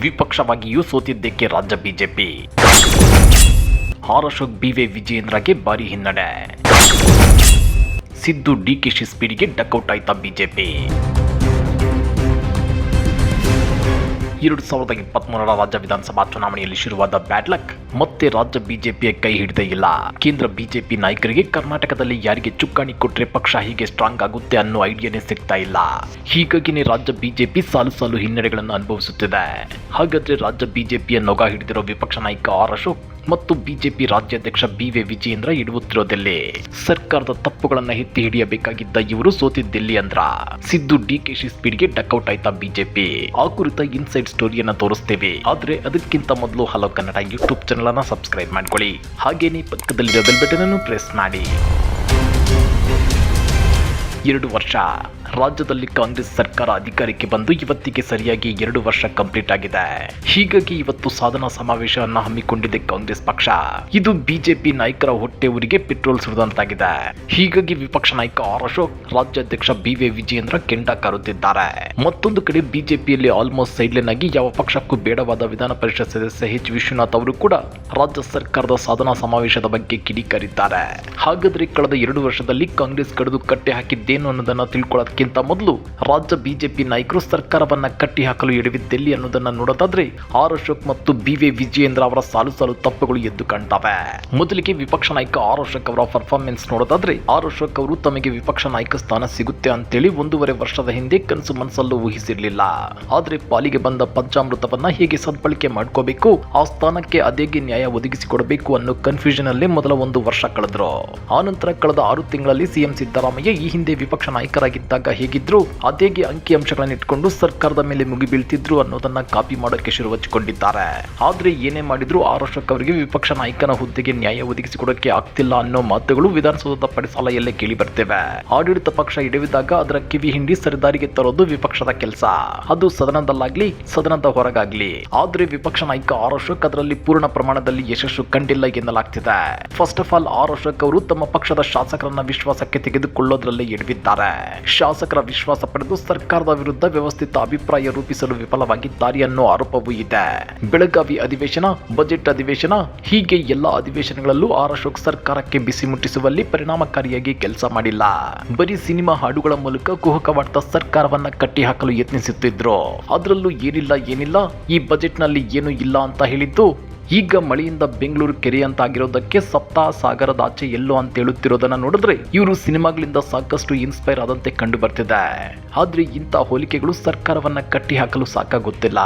ವಿಪಕ್ಷವಾಗಿಯೂ ಸೋತಿದ್ದಕ್ಕೆ ರಾಜ್ಯ BJP. R Ashok ಬಿವೆ ವಿಜಯೇಂದ್ರಗೆ ಭಾರಿ ಹಿನ್ನಡೆ. ಸಿದ್ದು ಡಿಕೆಶಿ ಸ್ಪೀಡ್ಗೆ ಡಕೌಟ್ ಆಯ್ತಾ ಬಿಜೆಪಿ. ಎರಡು ಸಾವಿರದ ಇಪ್ಪತ್ಮೂರರ ರಾಜ್ಯ ವಿಧಾನಸಭಾ ಚುನಾವಣೆಯಲ್ಲಿ ಶುರುವಾದ ಬ್ಯಾಡ್ ಲಕ್. ಮತ್ತೆ ರಾಜ್ಯ ಬಿಜೆಪಿಯ ಕೈ ಹಿಡಿದೇ ಇಲ್ಲ. ಕೇಂದ್ರ ಬಿಜೆಪಿ ನಾಯಕರಿಗೆ ಕರ್ನಾಟಕದಲ್ಲಿ ಯಾರಿಗೆ ಚುಕ್ಕಾಣಿ ಕೊಟ್ಟರೆ ಪಕ್ಷ ಹೀಗೆ ಸ್ಟ್ರಾಂಗ್ ಆಗುತ್ತೆ ಅನ್ನೋ ಐಡಿಯಾನೇ ಸಿಗ್ತಾ ಇಲ್ಲ. ಹೀಗಾಗಿನೇ ರಾಜ್ಯ ಬಿಜೆಪಿ ಸಾಲು ಸಾಲು ಹಿನ್ನಡೆಗಳನ್ನು ಅನುಭವಿಸುತ್ತಿದೆ. ಹಾಗಾದ್ರೆ ರಾಜ್ಯ ಬಿಜೆಪಿಯ ನೊಗ ಹಿಡಿದಿರೋ ವಿಪಕ್ಷ ನಾಯಕ ಆರ್ ಅಶೋಕ್ ಮತ್ತು ಬಿಜೆಪಿ ರಾಜ್ಯಾಧ್ಯಕ್ಷ ಬಿ ವಿ ವಿಜಯೇಂದ್ರ ಇಡುತ್ತಿರೋದೆಲ್ಲಿ ಸರ್ಕಾರದ ತಪ್ಪುಗಳನ್ನ ಎತ್ತಿ ಹಿಡಿಯಬೇಕಾಗಿದ್ದ ಇವರು ಸೋತಿದ್ದೆಲ್ಲಿ ಅಂದ್ರ. ಸಿದ್ದು ಡಿ ಕೆ ಶಿ ಸ್ಪೀಡ್ಗೆ ಡಕ್ಔಟ್ ಆಯ್ತಾ ಬಿಜೆಪಿ. ಆ ಕುರಿತ ಇನ್ಸೈಡ್ ಸ್ಟೋರಿಯನ್ನ ತೋರಿಸ್ತೇವೆ. ಆದ್ರೆ ಅದಕ್ಕಿಂತ ಮೊದಲು ಹಲೋ ಕನ್ನಡ ಯೂಟ್ಯೂಬ್ ಚಾನಲ್ ಅನ್ನ ಸಬ್ಸ್ಕ್ರೈಬ್ ಮಾಡ್ಕೊಳ್ಳಿ. ಹಾಗೇನೇ ಪಕ್ಕದಲ್ಲಿರೋ ಬೆಲ್ ಬಟನ್ ಅನ್ನು ಪ್ರೆಸ್ ಮಾಡಿ. ಎರಡು ವರ್ಷ. ರಾಜ್ಯದಲ್ಲಿ ಕಾಂಗ್ರೆಸ್ ಸರ್ಕಾರ ಅಧಿಕಾರಕ್ಕೆ ಬಂದು ಇವತ್ತಿಗೆ ಸರಿಯಾಗಿ ಎರಡು ವರ್ಷ ಕಂಪ್ಲೀಟ್ ಆಗಿದೆ. ಹೀಗಾಗಿ ಇವತ್ತು ಸಾಧನಾ ಸಮಾವೇಶವನ್ನು ಹಮ್ಮಿಕೊಂಡಿದೆ ಕಾಂಗ್ರೆಸ್ ಪಕ್ಷ. ಇದು ಬಿಜೆಪಿ ನಾಯಕರ ಹೊಟ್ಟೆ ಊರಿಗೆ ಪೆಟ್ರೋಲ್ ಸುರಿದಂತಾಗಿದೆ. ಹೀಗಾಗಿ ವಿಪಕ್ಷ ನಾಯಕ ಆರ್ ಅಶೋಕ್, ರಾಜ್ಯಾಧ್ಯಕ್ಷ ಬಿ ವಿ ವಿಜಯೇಂದ್ರ ಕೆಂಡ ಕಾರುತ್ತಿದ್ದಾರೆ. ಮತ್ತೊಂದು ಕಡೆ ಬಿಜೆಪಿಯಲ್ಲಿ ಆಲ್ಮೋಸ್ಟ್ ಸೈಡ್ಲೈನ್ ಆಗಿ ಯಾವ ಪಕ್ಷಕ್ಕೂ ಬೇಡವಾದ ವಿಧಾನ ಪರಿಷತ್ ಸದಸ್ಯ ಎಚ್ ವಿಶ್ವನಾಥ್ ಅವರು ಕೂಡ ರಾಜ್ಯ ಸರ್ಕಾರದ ಸಾಧನಾ ಸಮಾವೇಶದ ಬಗ್ಗೆ ಕಿಡಿಕಾರಿದ್ದಾರೆ. ಹಾಗಾದ್ರೆ ಕಳೆದ ಎರಡು ವರ್ಷದಲ್ಲಿ ಕಾಂಗ್ರೆಸ್ ಕಡಿದು ಕಟ್ಟಿ ಹಾಕಿದ್ದೇನು ಅನ್ನೋದನ್ನ ತಿಳ್ಕೊಳ್ಳೋದಕ್ಕಿಂತ ಮೊದಲು ರಾಜ್ಯ ಬಿಜೆಪಿ ನಾಯಕರು ಸರ್ಕಾರವನ್ನ ಕಟ್ಟಿ ಹಾಕಲು ಎಡವಿದ್ದೆಲ್ಲಿ ಅನ್ನೋದನ್ನ ನೋಡೋದಾದ್ರೆ ಆರ್ ಅಶೋಕ್ ಮತ್ತು ಬಿ ವಿ ವಿಜಯೇಂದ್ರ ಅವರ ಸಾಲು ಸಾಲು ತಪ್ಪುಗಳು ಎದ್ದು ಕಾಣ್ತವೆ. ಮೊದಲಿಗೆ ವಿಪಕ್ಷ ನಾಯಕ ಆರ್ ಅಶೋಕ್ ಅವರ ಪರ್ಫಾರ್ಮೆನ್ಸ್ ನೋಡೋದಾದ್ರೆ ಆರ್ ಅಶೋಕ್ ಅವರು ತಮಗೆ ವಿಪಕ್ಷ ನಾಯಕ ಸ್ಥಾನ ಸಿಗುತ್ತೆ ಅಂತೇಳಿ ಒಂದೂವರೆ ವರ್ಷದ ಹಿಂದೆ ಕನಸು ಮನಸ್ಸಲ್ಲೂ ಊಹಿಸಿರ್ಲಿಲ್ಲ. ಆದ್ರೆ ಪಾಲಿಗೆ ಬಂದ ಪಂಚಾಮೃತವನ್ನ ಹೇಗೆ ಸದ್ಬಳಕೆ ಮಾಡ್ಕೋಬೇಕು, ಆ ಸ್ಥಾನಕ್ಕೆ ಅದೇಗೆ ನ್ಯಾಯ ಒದಗಿಸಿಕೊಡಬೇಕು ಅನ್ನೋ ಕನ್ಫ್ಯೂಷನ್ ಅಲ್ಲೇ ಮೊದಲ ಒಂದು ವರ್ಷ ಕಳೆದ್ರು. ಆನಂತರ ಕಳೆದ ಆರು ತಿಂಗಳಲ್ಲಿ ಸಿಎಂ ಸಿದ್ದರಾಮಯ್ಯ ಈ ಹಿಂದೆ ವಿಪಕ್ಷ ನಾಯಕರಾಗಿದ್ದಾಗ ಹೇಗಿದ್ರು ಅದೇಗೆ ಅಂಕಿಅಂಶಗಳನ್ನ ಇಟ್ಕೊಂಡು ಸರ್ಕಾರದ ಮೇಲೆ ಮುಗಿ ಬೀಳ್ತಿದ್ರು ಅನ್ನೋದನ್ನ ಕಾಪಿ ಮಾಡೋಕೆ ಶುರು ಹಚ್ಚಿಕೊಂಡಿದ್ದಾರೆ ಆದ್ರೆ ಏನೇ ಮಾಡಿದ್ರು ಅಶೋಕ್ ಅವರಿಗೆ ವಿಪಕ್ಷ ನಾಯಕನ ಹುದ್ದೆಗೆ ನ್ಯಾಯ ಒದಗಿಸಿಕೊಡೋಕೆ ಆಗ್ತಿಲ್ಲ ಅನ್ನೋ ಮಾತುಗಳು ವಿಧಾನಸೌಧದ ಪಡಿಸಾಲೆಯಲ್ಲೇ ಕೇಳಿ ಬರ್ತೇವೆ ಆಡಳಿತ ಪಕ್ಷ ಇಡವಿದಾಗ ಅದರ ಕಿವಿ ಹಿಂಡಿ ಸರಿದಾರಿಗೆ ತರೋದು ವಿಪಕ್ಷದ ಕೆಲಸ. ಅದು ಸದನದಲ್ಲಾಗ್ಲಿ, ಸದನದ ಹೊರಗಾಗ್ಲಿ. ಆದ್ರೆ ವಿಪಕ್ಷ ನಾಯಕ ಆರ್ ಅಶೋಕ್ ಅದರಲ್ಲಿ ಪೂರ್ಣ ಪ್ರಮಾಣದಲ್ಲಿ ಯಶಸ್ಸು ಕಂಡಿಲ್ಲ ಎನ್ನಲಾಗ್ತಿದೆ. First of all R Ashok ಅವರು ತಮ್ಮ ಪಕ್ಷದ ಶಾಸಕರನ್ನ ವಿಶ್ವಾಸಕ್ಕೆ ತೆಗೆದುಕೊಳ್ಳೋದ್ರಲ್ಲಿ ಎಡವಿದ್ದಾರೆ ಶಾಸಕರ ವಿಶ್ವಾಸ ಪಡೆದು ಸರ್ಕಾರದ ವಿರುದ್ಧ ವ್ಯವಸ್ಥಿತ ಅಭಿಪ್ರಾಯ ರೂಪಿಸಲು ವಿಫಲವಾಗಿದ್ದಾರೆ ಅನ್ನೋ ಆರೋಪವೂ ಇದೆ. ಬೆಳಗಾವಿ ಅಧಿವೇಶನ, ಬಜೆಟ್ ಅಧಿವೇಶನ, ಹೀಗೆ ಎಲ್ಲಾ ಅಧಿವೇಶನಗಳಲ್ಲೂ ಆರ್ ಅಶೋಕ್ ಸರ್ಕಾರಕ್ಕೆ ಬಿಸಿ ಮುಟ್ಟಿಸುವಲ್ಲಿ ಪರಿಣಾಮಕಾರಿಯಾಗಿ ಕೆಲಸ ಮಾಡಿಲ್ಲ. ಬರೀ ಸಿನಿಮಾ ಹಾಡುಗಳ ಮೂಲಕ ಕುಹಕವಾಡ್ತಾ ಸರ್ಕಾರವನ್ನ ಕಟ್ಟಿ ಹಾಕಲು ಯತ್ನಿಸುತ್ತಿದ್ರು. ಅದರಲ್ಲೂ ಏನಿಲ್ಲ ಏನಿಲ್ಲ, ಈ ಬಜೆಟ್ನಲ್ಲಿ ಏನು ಇಲ್ಲ ಅಂತ ಹೇಳಿದ್ದು ಈಗ ಮಳೆಯಿಂದ ಬೆಂಗಳೂರು ಕೆರೆ ಅಂತ ಆಗಿರೋದಕ್ಕೆ ಸಪ್ತಾ ಸಾಗರದಾಚೆ ಎಲ್ಲೋ ಅಂತ ಹೇಳುತ್ತಿರೋದನ್ನ ನೋಡಿದ್ರೆ ಇವರು ಸಿನಿಮಾಗಳಿಂದ ಸಾಕಷ್ಟು ಇನ್ಸ್ಪೈರ್ ಆದಂತೆ ಕಂಡು ಬರ್ತಿದೆ. ಆದ್ರೆ ಇಂಥ ಹೋಲಿಕೆಗಳು ಸರ್ಕಾರವನ್ನ ಕಟ್ಟಿ ಹಾಕಲು ಸಾಕಾಗುತ್ತಿಲ್ಲ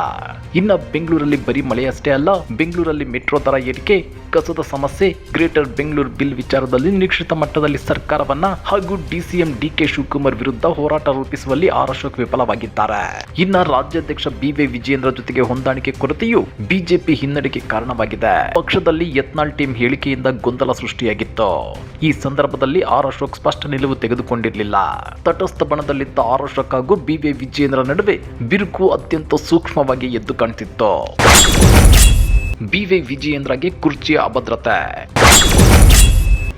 ಇನ್ನ ಬೆಂಗಳೂರಲ್ಲಿ ಬರೀ ಮಳೆಯಷ್ಟೇ ಅಲ್ಲ, ಬೆಂಗಳೂರಲ್ಲಿ ಮೆಟ್ರೋ ದರ ಏರಿಕೆ, ಕಸದ ಸಮಸ್ಯೆ, ಗ್ರೇಟರ್ ಬೆಂಗಳೂರು ಬಿಲ್ ವಿಚಾರದಲ್ಲಿ ನಿರೀಕ್ಷಿತ ಮಟ್ಟದಲ್ಲಿ ಸರ್ಕಾರವನ್ನ ಹಾಗೂ ಡಿಸಿಎಂ ಡಿ ಕೆ ಶಿವಕುಮಾರ್ ವಿರುದ್ಧ ಹೋರಾಟ ರೂಪಿಸುವಲ್ಲಿ ಆರ್ ಅಶೋಕ್ ವಿಫಲವಾಗಿದ್ದಾರೆ. ಇನ್ನ ರಾಜ್ಯಾಧ್ಯಕ್ಷ ಬಿ ವಿ ವಿಜಯೇಂದ್ರ ಜೊತೆಗೆ ಹೊಂದಾಣಿಕೆ ಕೊರತೆಯು ಬಿಜೆಪಿ ಹಿನ್ನಡೆಗೆ ಕಾರಣವಾಗಿದೆ ಪಕ್ಷದಲ್ಲಿ ಯತ್ನಾಳ್ ಟೀಮ್ ಹೇಳಿಕೆಯಿಂದ ಗೊಂದಲ ಸೃಷ್ಟಿಯಾಗಿತ್ತು. ಈ ಸಂದರ್ಭದಲ್ಲಿ ಆರ್ ಅಶೋಕ್ ಸ್ಪಷ್ಟ ನಿಲುವು ತೆಗೆದುಕೊಂಡಿರಲಿಲ್ಲ. ತಟಸ್ಥ ಬಣದಲ್ಲಿದ್ದ ಆರ್ ಅಶೋಕ್ ಹಾಗೂ ಬಿವಿ ವಿಜಯೇಂದ್ರ ನಡುವೆ ಬಿರುಕು ಅತ್ಯಂತ ಸೂಕ್ಷ್ಮವಾಗಿ ಎದ್ದು ಕಾಣ್ತಿತ್ತು. ಬಿವಿ ವಿಜಯೇಂದ್ರಗೆ ಕುರ್ಚಿಯ ಅಭದ್ರತೆ.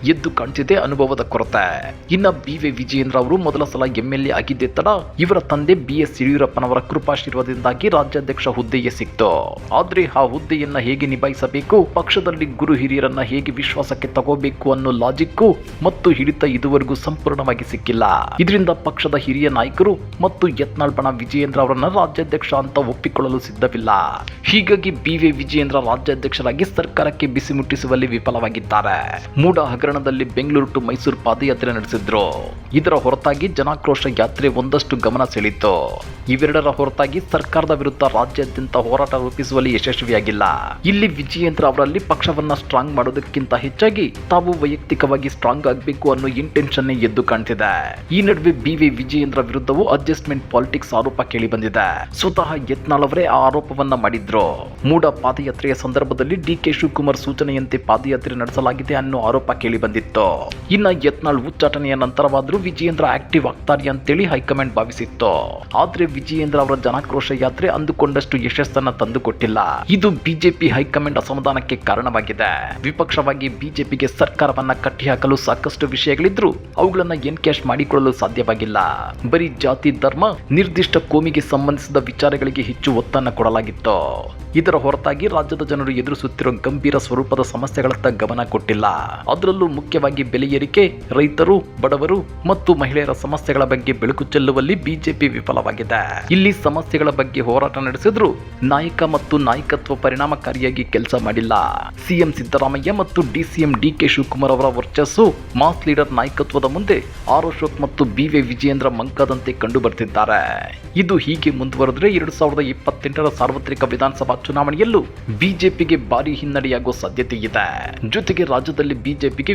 ಎದ್ದು ಕಾಣ್ತಿದೆ ಅನುಭವದ ಕೊರತೆ. ಇನ್ನ ಬಿ ವಿ ವಿಜಯೇಂದ್ರ ಅವರು ಮೊದಲ ಸಲ ಎಂಎಲ್ಎ ಆಗಿದ್ದೆ ತಡ ಇವರ ತಂದೆ ಬಿ ಎಸ್ ಯಡಿಯೂರಪ್ಪನವರ ಕೃಪಾಶೀರ್ವಾದದಿಂದಾಗಿ ರಾಜ್ಯಾಧ್ಯಕ್ಷ ಹುದ್ದೆಯೇ ಸಿಕ್ತು. ಆದ್ರೆ ಆ ಹುದ್ದೆಯನ್ನ ಹೇಗೆ ನಿಭಾಯಿಸಬೇಕು, ಪಕ್ಷದಲ್ಲಿ ಗುರು ಹಿರಿಯರನ್ನ ಹೇಗೆ ವಿಶ್ವಾಸಕ್ಕೆ ತಗೋಬೇಕು ಅನ್ನೋ ಲಾಜಿಕ್ಕು ಮತ್ತು ಹಿಡಿತ ಇದುವರೆಗೂ ಸಂಪೂರ್ಣವಾಗಿ ಸಿಕ್ಕಿಲ್ಲ. ಇದರಿಂದ ಪಕ್ಷದ ಹಿರಿಯ ನಾಯಕರು ಮತ್ತು ಯತ್ನಾಳ್ ಬಣ ವಿಜಯೇಂದ್ರ ಅವರನ್ನ ರಾಜ್ಯಾಧ್ಯಕ್ಷ ಅಂತ ಒಪ್ಪಿಕೊಳ್ಳಲು ಸಿದ್ಧವಿಲ್ಲ. ಹೀಗಾಗಿ ಬಿ ವಿ ವಿಜಯೇಂದ್ರ ರಾಜ್ಯಾಧ್ಯಕ್ಷರಾಗಿ ಸರ್ಕಾರಕ್ಕೆ ಬಿಸಿ ಮುಟ್ಟಿಸುವಲ್ಲಿ ವಿಫಲವಾಗಿದ್ದಾರೆ. ಮೂಡ ಹಗರಣದಲ್ಲಿ ಬೆಂಗಳೂರು ಟು ಮೈಸೂರು ಪಾದಯಾತ್ರೆ ನಡೆಸಿದ್ರು. ಇದರ ಹೊರತಾಗಿ ಜನಾಕ್ರೋಶ ಯಾತ್ರೆ ಒಂದಷ್ಟು ಗಮನ ಸೆಳೆಯಿತು. ಇವೆರಡರ ಹೊರತಾಗಿ ಸರ್ಕಾರದ ವಿರುದ್ಧ ರಾಜ್ಯಾದ್ಯಂತ ಹೋರಾಟ ರೂಪಿಸುವಲ್ಲಿ ಯಶಸ್ವಿಯಾಗಿಲ್ಲ. ಇಲ್ಲಿ ವಿಜಯೇಂದ್ರ ಅವರಲ್ಲಿ ಪಕ್ಷವನ್ನ ಸ್ಟ್ರಾಂಗ್ ಮಾಡೋದಕ್ಕಿಂತ ಹೆಚ್ಚಾಗಿ ತಾವು ವೈಯಕ್ತಿಕವಾಗಿ ಸ್ಟ್ರಾಂಗ್ ಆಗಬೇಕು ಅನ್ನೋ ಇಂಟೆನ್ಷನ್ ಎದ್ದು ಕಾಣ್ತಿದೆ. ಈ ನಡುವೆ ಬಿ ವಿ ವಿಜಯೇಂದ್ರ ವಿರುದ್ಧವೂ ಅಡ್ಜಸ್ಟ್ಮೆಂಟ್ ಪಾಲಿಟಿಕ್ಸ್ ಆರೋಪ ಕೇಳಿ ಬಂದಿದೆ ಸ್ವತಃ ಯತ್ನಾಳ್ ಅವರೇ ಆ ಆರೋಪವನ್ನ ಮಾಡಿದ್ರು. ಮೂಡ ಪಾದಯಾತ್ರೆಯ ಸಂದರ್ಭದಲ್ಲಿ ಡಿ ಕೆ ಶಿವಕುಮಾರ್ ಸೂಚನೆಯಂತೆ ಪಾದಯಾತ್ರೆ ನಡೆಸಲಾಗಿದೆ ಅನ್ನೋ ಆರೋಪ ಕೇಳಿ ಬಂದಿತ್ತು? ಇನ್ನ ಯತ್ನಾಳ್ ಉಚ್ಚಾಟನೆಯ ನಂತರವಾದರೂ ವಿಜಯೇಂದ್ರ ಆಕ್ಟಿವ್ ಆಗ್ತಾರೆ ಅಂತೇಳಿ ಹೈಕಮಾಂಡ್ ಭಾವಿಸಿತ್ತು? ಆದ್ರೆ ವಿಜಯೇಂದ್ರ ಅವರ ಜನಾಕ್ರೋಶ ಯಾತ್ರೆ ಅಂದುಕೊಂಡಷ್ಟು ಯಶಸ್ಸನ್ನ ತಂದುಕೊಟ್ಟಿಲ್ಲ. ಇದು ಬಿಜೆಪಿ ಹೈಕಮಾಂಡ್ ಅಸಮಾಧಾನಕ್ಕೆ ಕಾರಣವಾಗಿದೆ. ವಿಪಕ್ಷವಾಗಿ ಬಿಜೆಪಿಗೆ ಸರ್ಕಾರವನ್ನ ಕಟ್ಟಿಹಾಕಲು ಸಾಕಷ್ಟು ವಿಷಯಗಳಿದ್ರು ಅವುಗಳನ್ನ ಎನ್ಕ್ಯಾಶ್ ಮಾಡಿಕೊಳ್ಳಲು ಸಾಧ್ಯವಾಗಿಲ್ಲ. ಬರೀ ಜಾತಿ, ಧರ್ಮ, ನಿರ್ದಿಷ್ಟ ಕೋಮಿಗೆ ಸಂಬಂಧಿಸಿದ ವಿಚಾರಗಳಿಗೆ ಹೆಚ್ಚು ಒತ್ತನ್ನ ಕೊಡಲಾಗಿತ್ತು? ಇದರ ಹೊರತಾಗಿ ರಾಜ್ಯದ ಜನರು ಎದುರಿಸುತ್ತಿರುವ ಗಂಭೀರ ಸ್ವರೂಪದ ಸಮಸ್ಯೆಗಳತ್ತ ಗಮನ ಕೊಟ್ಟಿಲ್ಲ. ಅದರಲ್ಲೂ ಮುಖ್ಯವಾಗಿ ಬೆಲೆ ಏರಿಕೆ, ರೈತರು, ಬಡವರು ಮತ್ತು ಮಹಿಳೆಯರ ಸಮಸ್ಯೆಗಳ ಬಗ್ಗೆ ಬೆಳಕು ಚೆಲ್ಲುವಲ್ಲಿ ಬಿಜೆಪಿ ವಿಫಲವಾಗಿದೆ. ಇಲ್ಲಿ ಸಮಸ್ಯೆಗಳ ಬಗ್ಗೆ ಹೋರಾಟ ನಡೆಸಿದ್ರು ನಾಯಕ ಮತ್ತು ನಾಯಕತ್ವ ಪರಿಣಾಮಕಾರಿಯಾಗಿ ಕೆಲಸ ಮಾಡಿಲ್ಲ. ಸಿಎಂ ಸಿದ್ದರಾಮಯ್ಯ ಮತ್ತು ಡಿಸಿಎಂ ಡಿಕೆ ಶಿವಕುಮಾರ್ ಅವರ ವರ್ಚಸ್ಸು ಮಾಸ್ ಲೀಡರ್ ನಾಯಕತ್ವದ ಮುಂದೆ ಆರ್ ಅಶೋಕ್ ಮತ್ತು ಬಿ ವಿ ವಿಜಯೇಂದ್ರ ಮಂಕದಂತೆ ಕಂಡು ಬರ್ತಿದ್ದಾರೆ ಇದು ಹೀಗೆ ಮುಂದುವರೆದ್ರೆ ಎರಡು ಸಾವಿರದ ಇಪ್ಪತ್ತೆಂಟರ ಸಾರ್ವತ್ರಿಕ ವಿಧಾನಸಭಾ ಚುನಾವಣೆಯಲ್ಲೂ ಬಿಜೆಪಿಗೆ ಭಾರಿ ಹಿನ್ನಡೆಯಾಗುವ ಸಾಧ್ಯತೆ ಇದೆ ಜೊತೆಗೆ ರಾಜ್ಯದಲ್ಲಿ ಬಿಜೆಪಿಗೆ